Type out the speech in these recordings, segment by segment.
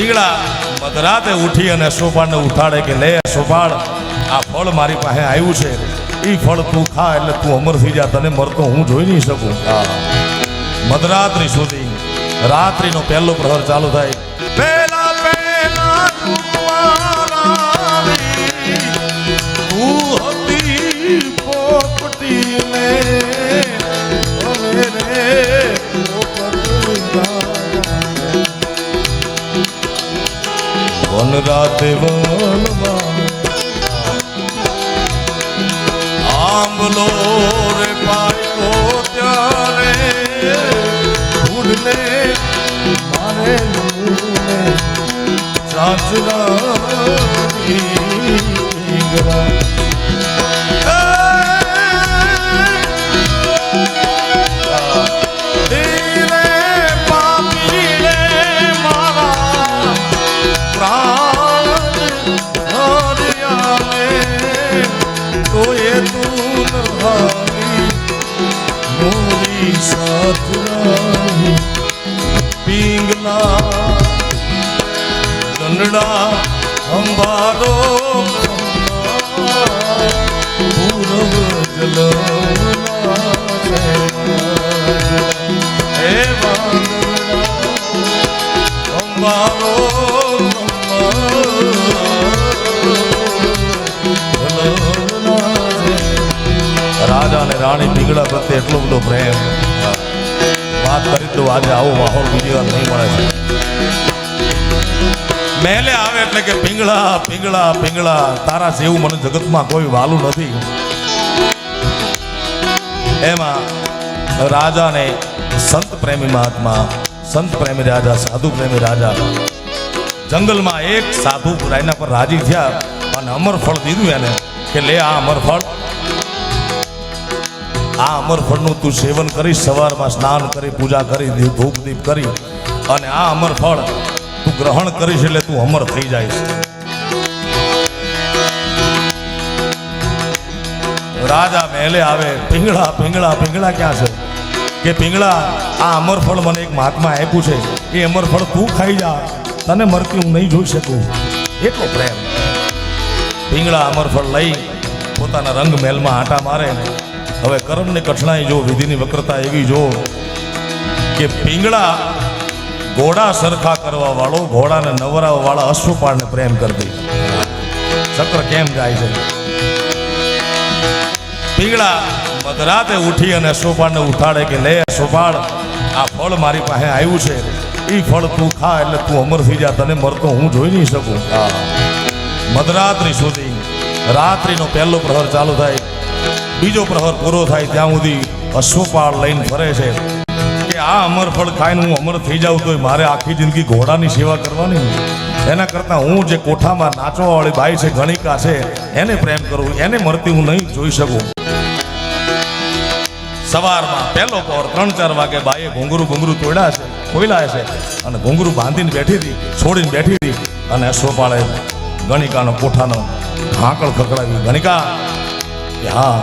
પીંગળા મધરાતે ઉઠી અને સોપાળને ઉઠાડે કે લે સોપાળ આ ફળ મારી પાસે આવ્યું છે. એ ફળ તું ખા એટલે તું અમર થઈ જા. તને મરતો હું જોઈ નહીં શકું. મધરાત્રિ સુધી રાત્રિનો પહેલો પ્રહર ચાલુ થાય. વન રાતે વનમાં આંબલો રે પાયો ત્યારે ફૂલને મારે લૂને પિંગલા કંડડા અંબારો પૂરવ જલ અંબારો રાજા અને રાણી પીગળા પ્રત્યે એટલો બધો પ્રેમ. આજે આવો માહોલ બીજી વાર નહીં મળે છે. આવે એટલે કે પીંગળા પીંગળા પીંગળા. તારા જેવું મને જગતમાં કોઈ વાલું નથી. એમાં રાજાને સંત પ્રેમી મહાત્મા, સંત પ્રેમી રાજા, સાધુ પ્રેમી રાજા. જંગલમાં એક સાધુ એના પર રાજી થયા અને અમરફળ દીધું એને કે લે આ અમરફળ. આ અમરફળનું તું સેવન કરી, સવારમાં સ્નાન કરી, પૂજા કરી ધૂપ દીપ કરી અને આ અમરફળ તું ગ્રહણ કરીશ એટલે તું અમર થઈ જાય રાજા મહેલે આવે પીંગળા પીંગળા પીંગળા ક્યાં છે? કે પીંગળા આ અમરફળ મને એક મહાત્મા આપ્યું છે. એ અમરફળ તું ખાઈ જા. તને મરતી હું નહીં જોઈ શકું. એટલો પ્રેમ. પીંગળા અમરફળ લઈ પોતાના રંગ મહેલમાં આંટા મારે હવે કર્મની કઠણાઈ જો વિધિની વક્રતા એવી જો કે પીંગળા ઘોડા સરખા કરવા વાળો ઘોડાને નવરાવા વાળા અશ્વપાળને પ્રેમ કરતી ચક્ર કેમ જાય છે? પીંગળા મધરાતે ઉઠી અને અશ્વપાળને ઉઠાડે કે લે અશ્વપાળ આ ફળ મારી પાસે આવ્યું છે. એ ફળ તું ખા એટલે તું અમર થઈ જા. તને મરતો હું જોઈ નહીં શકું. મધરાત્રિ સુધી રાત્રિનો પહેલો પ્રહર ચાલુ થાય. બીજો પ્રહર પૂરો થાય ત્યાં સુધી અશ્વપાળ લઈને ફરે છે. કે આ અમર ફળ ખાઈને હું અમર થઈ જાઉં તો મારે આખી જિંદગી ઘોડાની સેવા કરવાની એના કરતાં હું જે કોઠામાં નાચવાવાળી બાઈ છે, ગણિકા છે, એને પ્રેમ કરું, એને મરતી હું નહીં જોઈ શકું. સવારમાં પહેલો પહોર ત્રણ ચાર વાગે બાઈએ ઘુંઘરું ઘૂંઘરું તોડ્યા છે કોયલા છે અને ઘૂંઘરું બાંધીને બેઠી હતી, છોડીને બેઠી હતી અને અશ્વપાળે ગણિકાનો કોઠાનો હાંકળ ખકડાવી ગણિકા હા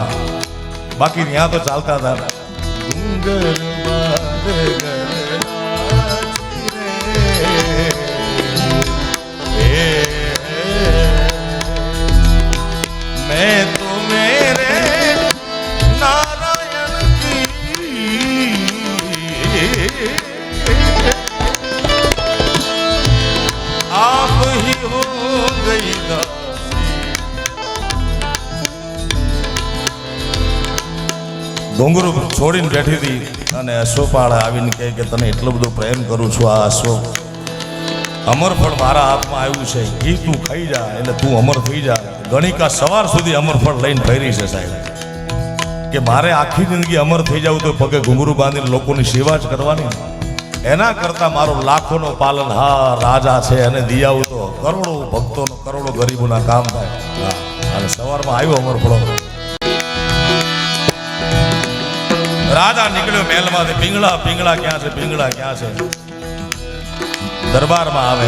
बाकी यहाँ तो चलता था। मैं तो नारायण की। आप ही हो गई दा ડોંગરો છોડીને બેઠી હતી અને અશ્વપાળ આવીને કહે કે, તને એટલો બધો પ્રેમ કરું છું આ અશ્વ. અમર ફળ મારા હાથમાં આવ્યું છે. એ તું ખાઈ જા, એટલે તું અમર થઈ જા. ગણિકા સવાર સુધી અમર ફળ લઈને ફેરી છે સાહેબ. કે મારે આખી જિંદગી અમર થઈ જવું તો પગે ઘુંઘરું બાંધીને લોકોની સેવા જ કરવાની. એના કરતાં મારો લાખોનો પાલન, હા, રાજા છે અને દિયાવું તો કરોડો ભક્તોનો કરોડો ગરીબોના કામ થાય. અને સવારમાં આવ્યો અમર ફળો. રાજા નીકળ્યો મહેલમાંથી, પીંગળા પીંગળા, ક્યાં છે? પીંગળા, ક્યાં છે? દરબારમાં આવે.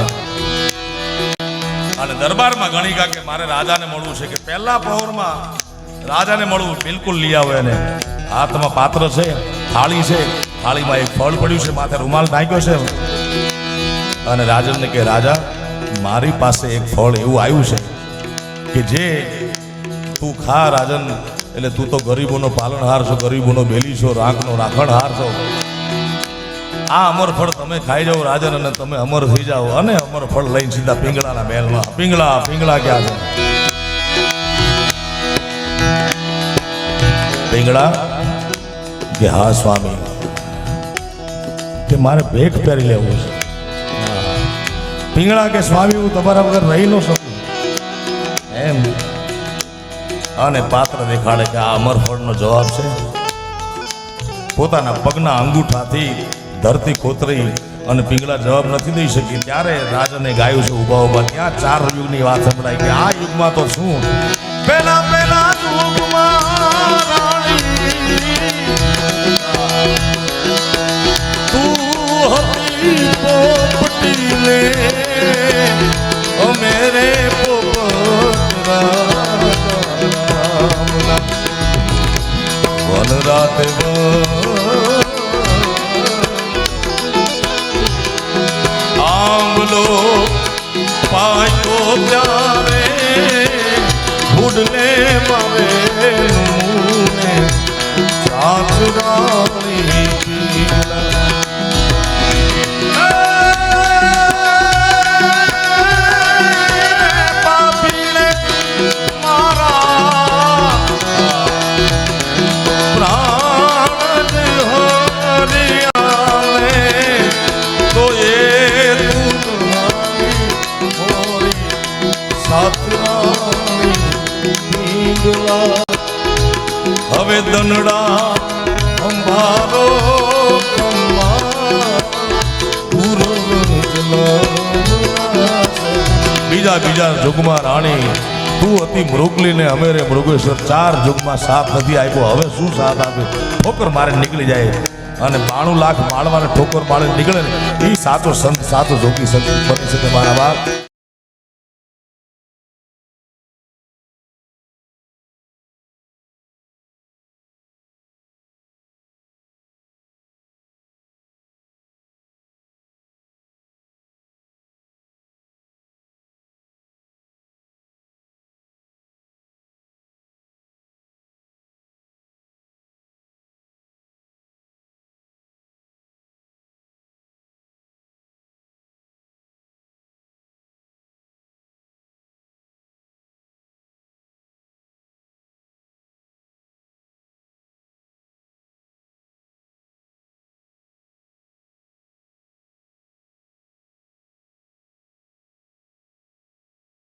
અને દરબારમાં ગણી કા કે મારે રાજાને મળવું છે કે પહેલા પહોરમાં રાજાને મળવું, બિલકુલ લઈ આવે એને. હાથમાં પાત્ર છે, થાળી છે, થાળીમાં એક ફળ પડ્યું છે, માથે રૂમાલ નાખ્યો છે. અને રાજાને કે રાજા, મારી પાસે એક ફળ એવું આવ્યું છે કે જે તું ખા, રાજન. એટલે તું તો ગરીબોનો પાલનહાર છો ગરીબોનો બેલી છો રાખનો રાખણહાર છો આ અમર ફળ તમે ખાઈ જાઓ રાજન, અને તમે અમર થઈ જાઓ, અને અમર ફળ લઈને સીધા પિંગળાના મહેલમાં. પિંગળા પિંગળા ક્યાં છે? પિંગળા? કે હા સ્વામી, કે મારે ભેટ પહેરી લેવું છે. પિંગળા કે સ્વામી, હું તમારા વગર રહી ન શકું. એમ. અને પાત્ર દેખાડે કે આ અમરફળનો જવાબ છે. પોતાના પગના અંગૂઠાથી ધરતી કોતરી અને પિંગળા જવાબ નથી દઈ શકી. ત્યારે રાજાને ગાયું છે ઊભા ઊભા. ત્યાં ચાર યુગની વાત સંભળાય કે આ યુગમાં તો શું? પેલા પાયો ભૂડને ફૂડને હવે દનડા અંભારો બીજા બીજા જુગમાં રાણી, તું હતી મૃગલી ને અમે રે મૃગેશ્વર ચાર જુગમાં સાથ નથી આપ્યો. હવે શું સાથ આપે? ઠોકર મારે નીકળી જાય અને બાણું લાખ માળવાને ઠોકર માળે નીકળે ને એ સાચો સંત, સાચો જોગી સંત બની શકે મારા બાપ.